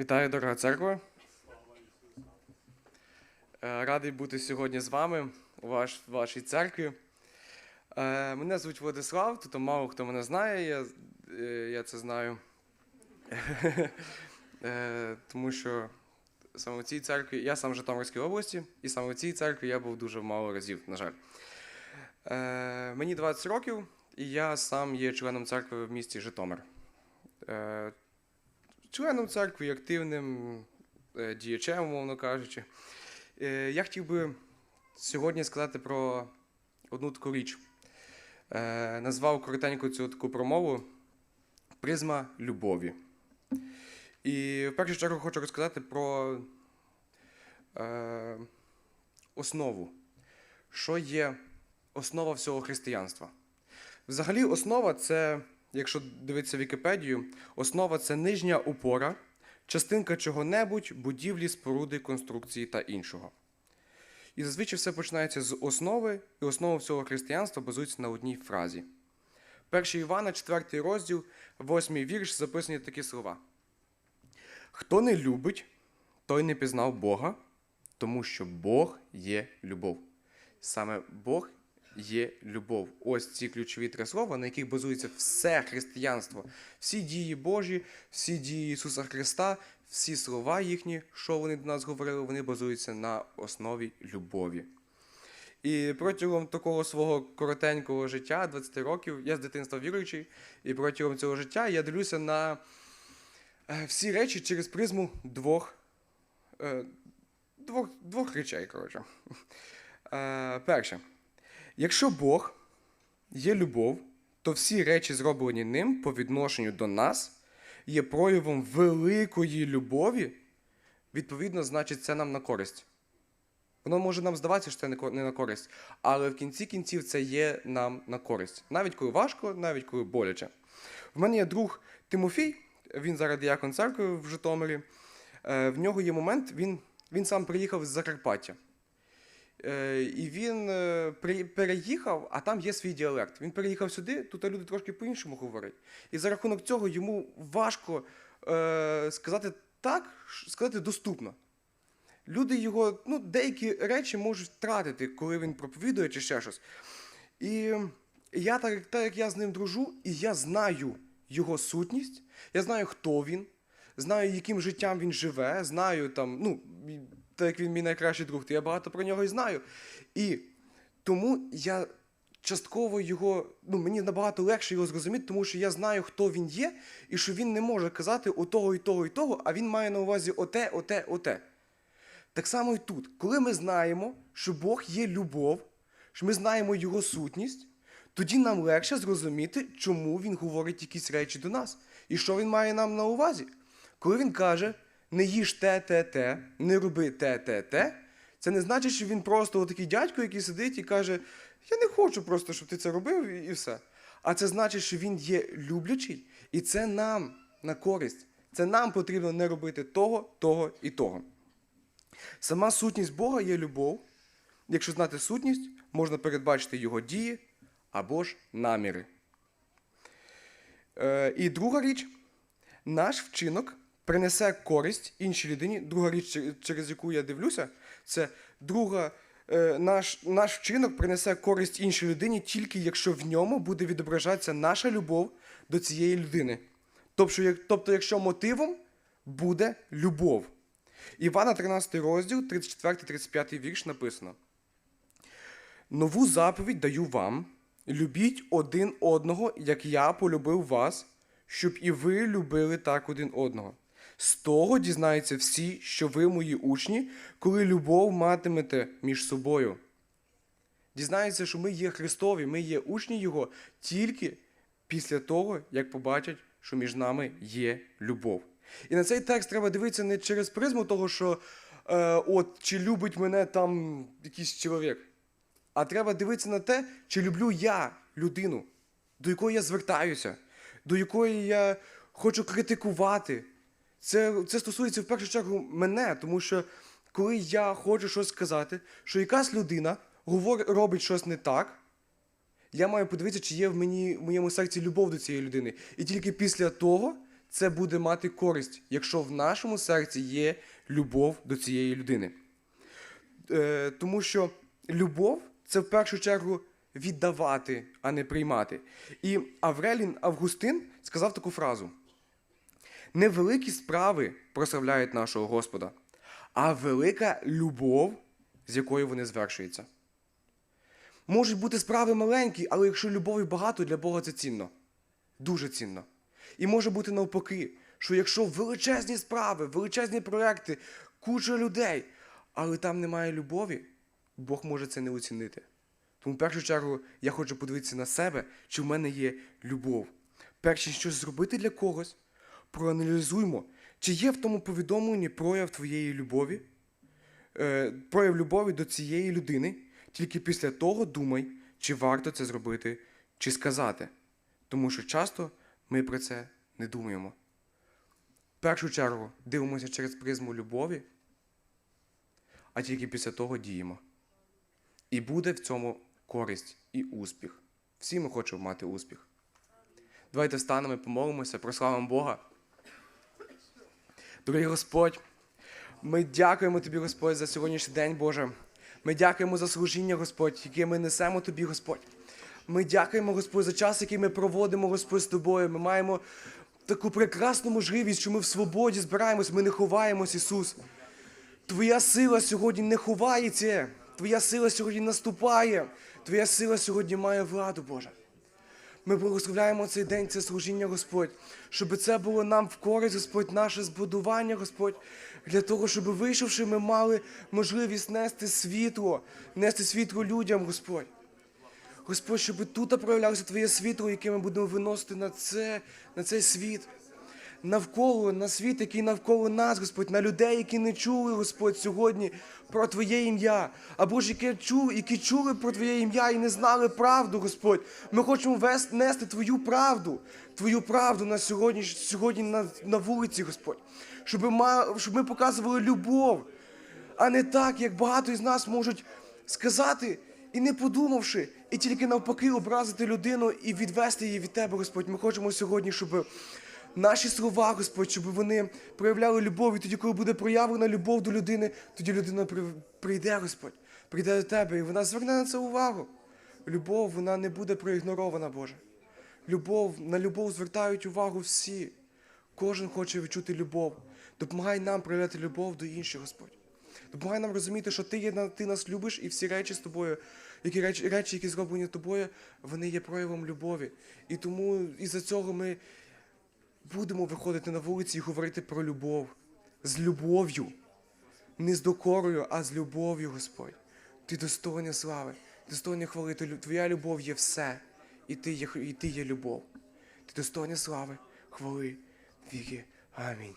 Вітаю, дорога церква. Е, Радий бути сьогодні з вами у ваш, вашій церкві. Е, Мене звуть Владислав, тут мало хто мене знає, я, е, я це знаю. Тому що саме в цій церкві, я сам з Житомирської області, і саме в цій церкві я був дуже мало разів, на жаль. Мені 20 років, і я сам є членом церкви в місті Житомир. Членом церкви, активним е, діячем, умовно кажучи. Е, Я хотів би сьогодні сказати про одну таку річ. Е, Назвав коротенько цю таку промову Призма любові. І в першу чергу хочу розказати про е, основу, що є основа всього християнства. Взагалі, основа це, якщо дивитися Вікіпедію, основа це нижня опора, частинка чого-небудь, будівлі, споруди, конструкції та іншого. І зазвичай все починається з основи, і основа всього християнства базується на одній фразі. 1 Івана, 4 розділ, 8 вірш, записані такі слова. Хто не любить, той не пізнав Бога, тому що Бог є любов. Саме Бог є любов. Ось ці ключові три слова, на яких базується все християнство, всі дії Божі, всі дії Ісуса Христа, всі слова їхні, що вони до нас говорили, вони базуються на основі любові. І протягом такого свого коротенького життя, 20 років, я з дитинства віруючий, і протягом цього життя я дивлюся на е, всі речі через призму двох, е, двох, двох речей. Коротше. Е, Перше, якщо Бог є любов, то всі речі, зроблені ним по відношенню до нас, є проявом великої любові, відповідно, значить, це нам на користь. Воно може нам здаватися, що це не на користь, але в кінці кінців це є нам на користь. Навіть коли важко, навіть коли боляче. В мене є друг Тимофій, він зараз діякон церкви в Житомирі. Е, В нього є момент, він, він сам приїхав з Закарпаття. Е, І він е, переїхав, а там є свій діалект. Він переїхав сюди, тут люди трошки по-іншому говорять. І за рахунок цього йому важко е, сказати так, сказати доступно. Люди його, ну, деякі речі можуть втратити, коли він проповідує чи ще щось. І я, так, так як я з ним дружу, і я знаю його сутність, я знаю, хто він, знаю, яким життям він живе, знаю там, ну, так як він мій найкращий друг, то я багато про нього і знаю. І тому я частково його, ну, мені набагато легше його зрозуміти, тому що я знаю, хто він є, і що він не може казати о того, і того, і того, а він має на увазі оте, оте, оте. Так само і тут, коли ми знаємо, що Бог є любов, що ми знаємо Його сутність, тоді нам легше зрозуміти, чому Він говорить якісь речі до нас і що він має нам на увазі. Коли він каже, не їж те, те, те, не роби те, те, те, це не значить, що він просто такий дядько, який сидить і каже: Я не хочу просто, щоб ти це робив, і все. А це значить, що він є люблячий, і це нам на користь. Це нам потрібно не робити того, того і того. Сама сутність Бога є любов. Якщо знати сутність, можна передбачити його дії або ж наміри. Е, і друга річ, наш вчинок принесе користь іншій людині. Друга річ, через яку я дивлюся, це друга, е, наш, наш вчинок принесе користь іншій людині тільки якщо в ньому буде відображатися наша любов до цієї людини. Тобто, як- тобто якщо мотивом буде любов. Івана 13 розділ, 34-35 вірш написано. Нову заповідь даю вам: любіть один одного, як я полюбив вас, щоб і ви любили так один одного. З того дізнаються всі, що ви мої учні, коли любов матимете між собою. Дізнаються, що ми є Христові, ми є учні Його тільки після того, як побачать, що між нами є любов. І на цей текст треба дивитися не через призму того, що е, от, чи любить мене там якийсь чоловік, а треба дивитися на те, чи люблю я людину, до якої я звертаюся, до якої я хочу критикувати. Це, це стосується в першу чергу мене, тому що коли я хочу щось сказати, що якась людина говор, робить щось не так, я маю подивитися, чи є в мені в моєму серці любов до цієї людини. І тільки після того це буде мати користь, якщо в нашому серці є любов до цієї людини. Е, тому що любов це в першу чергу віддавати, а не приймати. І Аврелін Августин сказав таку фразу: невеликі справи прославляють нашого Господа, а велика любов, з якою вони звершуються. Можуть бути справи маленькі, але якщо любові багато, для Бога це цінно. Дуже цінно. І може бути навпаки, що якщо величезні справи, величезні проекти, куча людей, але там немає любові, Бог може це не оцінити. Тому в першу чергу я хочу подивитися на себе, чи в мене є любов. Перш ніж щось зробити для когось, проаналізуймо, чи є в тому повідомленні прояв твоєї любові, е, прояв любові до цієї людини, тільки після того думай, чи варто це зробити, чи сказати. Тому що часто ми про це не думаємо. В першу чергу дивимося через призму любові, а тільки після того діємо. І буде в цьому користь і успіх. Всі ми хочемо мати успіх. Давайте встанемо і помолимося, прославимо Бога. Дорогий Господь, ми дякуємо Тобі, Господь, за сьогоднішній день, Боже. Ми дякуємо за служіння, Господь, яке ми несемо Тобі, Господь. Ми дякуємо, Господь, за час, який ми проводимо, Господь, з тобою. Ми маємо таку прекрасну можливість, що ми в свободі збираємось, ми не ховаємось, Ісус. Твоя сила сьогодні не ховається. Твоя сила сьогодні наступає. Твоя сила сьогодні має владу, Боже. Ми благословляємо цей день, це служіння, Господь, щоб це було нам в користь, Господь, наше збудування, Господь, для того, щоб вийшовши, ми мали можливість нести світло, нести світло людям, Господь. Господь, щоб тут проявлялося Твоє світло, яке ми будемо виносити на, це, на цей світ. Навколо, на світ, який навколо нас, Господь, на людей, які не чули, Господь, сьогодні про Твоє ім'я. Або ж які чули, які чули про Твоє ім'я і не знали правду, Господь. Ми хочемо вести, нести Твою правду, Твою правду на сьогодні, сьогодні на, на вулиці, Господь. Щоб, ма, щоб ми показували любов, а не так, як багато із нас можуть сказати і не подумавши, і тільки навпаки образити людину і відвести її від тебе, Господь. Ми хочемо сьогодні, щоб наші слова, Господь, щоб вони проявляли любов. І тоді, коли буде проявлена любов до людини, тоді людина прийде, Господь, прийде до тебе, і вона зверне на це увагу. Любов, вона не буде проігнорована, Боже. Любов, на любов звертають увагу всі. Кожен хоче відчути любов. Допомагай нам проявляти любов до інших, Господь. Допомагай нам розуміти, що ти, є, ти нас любиш, і всі речі з тобою, які речі, речі, які зроблені тобою, вони є проявом любові. І тому із-за цього ми будемо виходити на вулиці і говорити про любов. З любов'ю. Не з докорою, а з любов'ю, Господь. Ти достойний слави, достойний хвали. Твоя любов є все. І ти є, і ти є любов. Ти достойний слави, хвали, віки. Амінь.